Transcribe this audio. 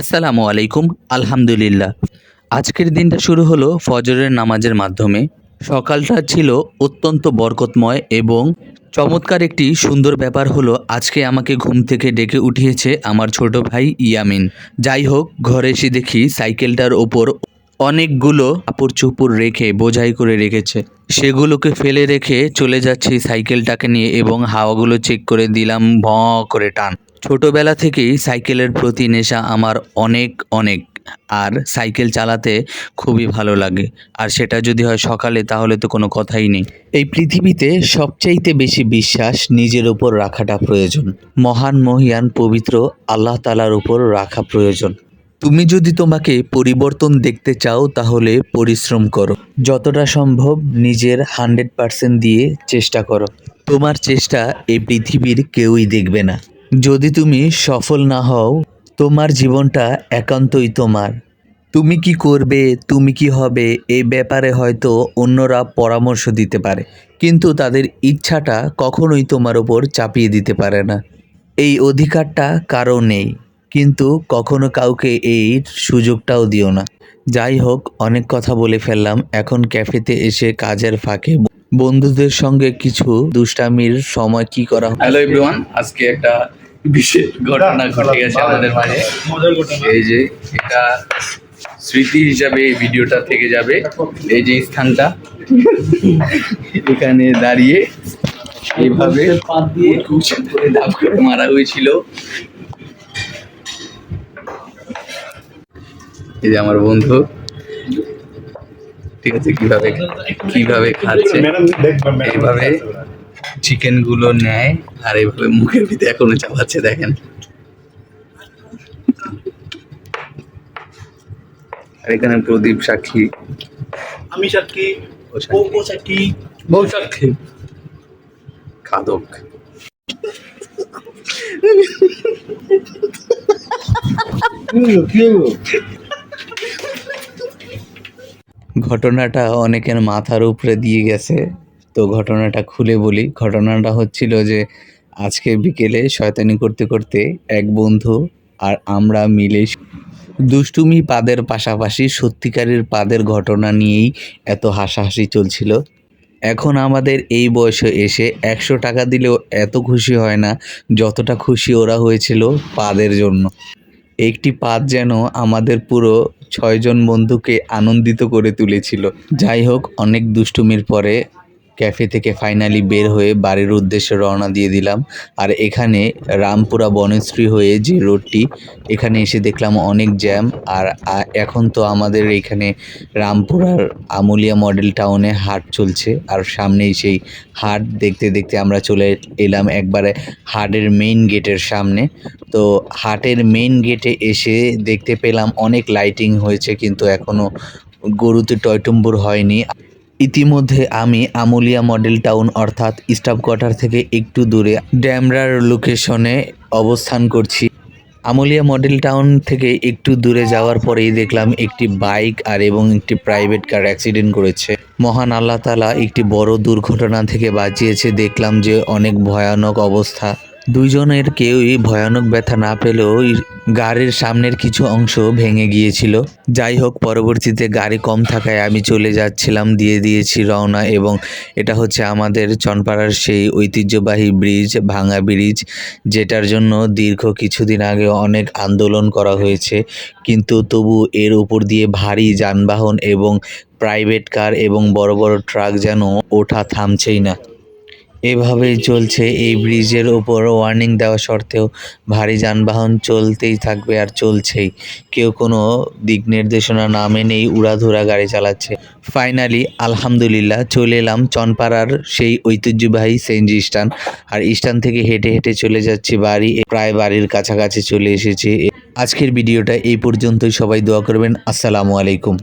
আসসালামু আলাইকুম, আলহামদুলিল্লাহ। আজকের দিনটা শুরু হলো ফজরের নামাজের মাধ্যমে। সকালটা ছিল অত্যন্ত বরকতময় এবং চমৎকার একটি সুন্দর ব্যাপার হলো, আজকে আমাকে ঘুম থেকে ডেকে উঠিয়েছে আমার ছোট ভাই ইয়ামিন। যাই হোক, ঘরে এসে দেখি সাইকেলটার ওপর অনেকগুলো কাপড় চুপুর রেখে বোঝাই করে রেখেছে। সেগুলোকে ফেলে রেখে চলে যাচ্ছি সাইকেলটাকে নিয়ে এবং হাওয়াগুলো চেক করে দিলাম, ভ করে টান। ছোটবেলা থেকেই সাইকেলের প্রতি নেশা আমার অনেক অনেক। আর সাইকেল চালাতে খুবই ভালো লাগে। আর সেটা যদি হয় সকালে, তাহলে তো কোনো কথাই নেই। এই পৃথিবীতে সবচাইতে বেশি বিশ্বাস নিজের উপর রাখাটা প্রয়োজন। মহান মহিয়ান পবিত্র আল্লাহ তালার উপর রাখা প্রয়োজন। তুমি যদি তোমাকে পরিবর্তন দেখতে চাও, তাহলে পরিশ্রম করো। যতটা সম্ভব নিজের হান্ড্রেড পার্সেন্ট দিয়ে চেষ্টা করো। তোমার চেষ্টা এই পৃথিবীর কেউই দেখবে না। যদি তুমি সফল না হও, তোমার জীবনটা একান্তই তোমার। তুমি কি করবে, তুমি কি হবে এই ব্যাপারে হয়তো অন্যরা পরামর্শ দিতে পারে, কিন্তু তাদের ইচ্ছাটা কখনোই তোমার ওপর চাপিয়ে দিতে পারে না। এই অধিকারটা কারও নেই, কিন্তু কখনো কাউকে এই সুযোগটাও দিও না। যাই হোক, অনেক কথা বলে ফেললাম। এখন ক্যাফেতে এসে কাজের ফাঁকে বন্ধুদের সঙ্গে কিছু দুষ্টামির সময় কি করা হ্যালো এভরিওয়ান আজকে একটা বিশেষ ঘটনা ঘটে গেছে আমাদের মাঝে। এই যে এটা স্মৃতি হিসাবে এই ভিডিওটা থেকে যাবে। এই যে স্থানটা এখানে দাঁড়িয়ে এইভাবে করে দাপ করে মারা হয়েছিল। এই যে আমার বন্ধু ঠিক আছে কীভাবে কীভাবে খাচ্ছে? এইভাবে চিকেনগুলো নেয় আর এইভাবে মুখের ভিতরে এখনও চাপাচ্ছে দেখেন। আর এখানে প্রদীপ সাক্ষী। আমি সাক্ষী। বউ সাক্ষী। খাদক। ঘটনাটা অনেকের মাথার উপরে দিয়ে গেছে। তো ঘটনাটা খুলে বলি। ঘটনাটা হচ্ছিল যে, আজকে বিকেলে শয়তানি করতে করতে এক বন্ধু আর আমরা মিলে দুষ্টুমি পাদের পাশাপাশি সত্যিকারের পাদের ঘটনা নিয়েই এত হাসাহাসি চলছিল। এখন আমাদের এই বয়সে এসে একশো টাকা দিলেও এত খুশি হয় না যতটা খুশি ওরা হয়েছিল পাদের জন্য। একটি পাত যেন আমাদের পুরো ছয়জন বন্ধুকে আনন্দিত করে তুলেছিল। যাই হোক, অনেক দুষ্টুমির পরে ক্যাফে থেকে ফাইনালি বের হয়ে বাড়ির উদ্দেশ্যে রওনা দিয়ে দিলাম। আর এখানে রামপুরা বনশ্রী হয়ে যে রোডটি, এখানে এসে দেখলাম অনেক জ্যাম আর এখন তো আমাদের এখানে রামপুরার আমুলিয়া মডেল টাউনে হাট চলছে। আর সামনেই সেই হাট দেখতে দেখতে আমরা চলে এলাম একবারে হাটের মেইন গেটের সামনে। তো হাটের মেইন গেটে এসে দেখতে পেলাম অনেক লাইটিং হয়েছে, কিন্তু এখনও গরুতে টয়টম্বুর হয়নি। ইতিমধ্যে আমি আমুলিয়া মডেল টাউন অর্থাৎ স্টাফ কোয়ার্টার থেকে একটু দূরে ড্যামরার লোকেশনে অবস্থান করছি। আমুলিয়া মডেল টাউন থেকে একটু দূরে যাওয়ার পরেই দেখলাম একটি বাইক আর এবং একটি প্রাইভেট কার অ্যাক্সিডেন্ট করেছে। মহান আল্লাহ তালা একটি বড় দুর্ঘটনা থেকে বাঁচিয়েছে। দেখলাম যে অনেক ভয়ানক অবস্থা। দুইজনের কেউই ভয়ানক ব্যথা না পেলেও গাড়ির সামনের কিছু অংশ ভেঙে গিয়েছিল। যাই হোক, পরবর্তীতে গাড়ি কম থাকায় আমি চলে যাচ্ছিলাম, দিয়ে দিয়েছি রওনা এবং এটা হচ্ছে আমাদের চনপাড়ার সেই ঐতিহ্যবাহী ব্রিজ, ভাঙা ব্রিজ, যেটার জন্য দীর্ঘ কিছুদিন আগে অনেক আন্দোলন করা হয়েছে। কিন্তু তবু এর উপর দিয়ে ভারী যানবাহন এবং প্রাইভেট কার এবং বড় বড় ট্রাক যেন ওঠা থামছেই না। এভাবেই চলছে। এই ব্রিজের ওপর ওয়ার্নিং দেওয়া সত্ত্বেও ভারী যানবাহন চলতেই থাকবে আর চলছেই। কেউ কোনো দিক নির্দেশনা না মেনেই উড়াধুরা গাড়ি চালাচ্ছে। ফাইনালি আলহামদুলিল্লাহ, চলে এলাম চনপাড়ার সেই ঐতিহ্যবাহী সেনজি স্টান আর স্টান থেকে হেঁটে হেঁটে চলে যাচ্ছি বাড়ি। প্রায় বাড়ির কাছাকাছি চলে এসেছি। আজকের ভিডিওটা এই পর্যন্তই। সবাই দোয়া করবেন। আসসালামু আলাইকুম।